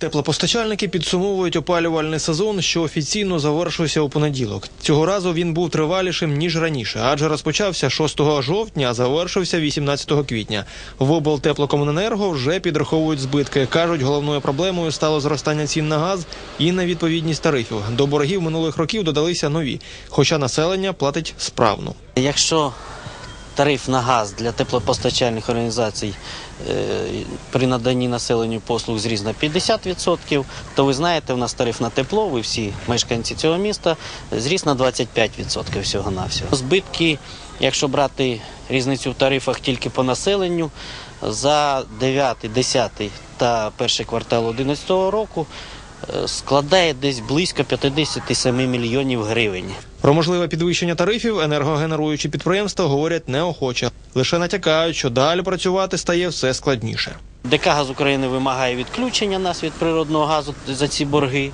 Теплопостачальники підсумовують опалювальний сезон, що офіційно завершився у понеділок. Цього разу він був тривалішим ніж раніше, адже розпочався 6 жовтня, а завершився 18 квітня. В облтеплокомуненерго вже підраховують збитки. кажуть, головною проблемою стало зростання цін на газ і невідповідність тарифів. До боргів минулих років додалися нові, хоча населення платить справно. Якщо тариф на газ для теплопостачальних організацій е, при наданні населенню послуг зріс на 50%, то ви знаєте, у нас тариф на тепло, ви всі мешканці цього міста, зріс на 25% всього-навсього. Збитки, якщо брати різницю в тарифах тільки по населенню, за 9, 10 та перший квартал 2011 року складає десь близько 57 мільйонів гривень. Про можливе підвищення тарифів енергогенеруючі підприємства говорять неохоче. Лише натякають, що далі працювати стає все складніше. ДК «Газ України» вимагає відключення нас від природного газу за ці борги.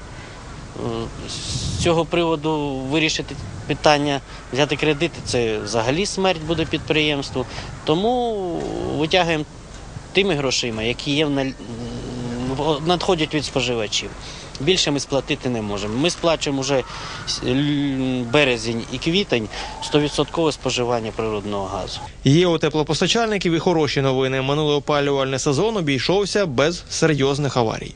З цього приводу вирішити питання, взяти кредити це взагалі смерть буде підприємству. Тому витягуємо тими грошима, які є в надходять від споживачів. Більше ми сплатити не можемо. Ми сплачуємо вже березень і квітень 100% споживання природного газу. Є у теплопостачальників і хороші новини. Минулий опалювальний сезон обійшовся без серйозних аварій.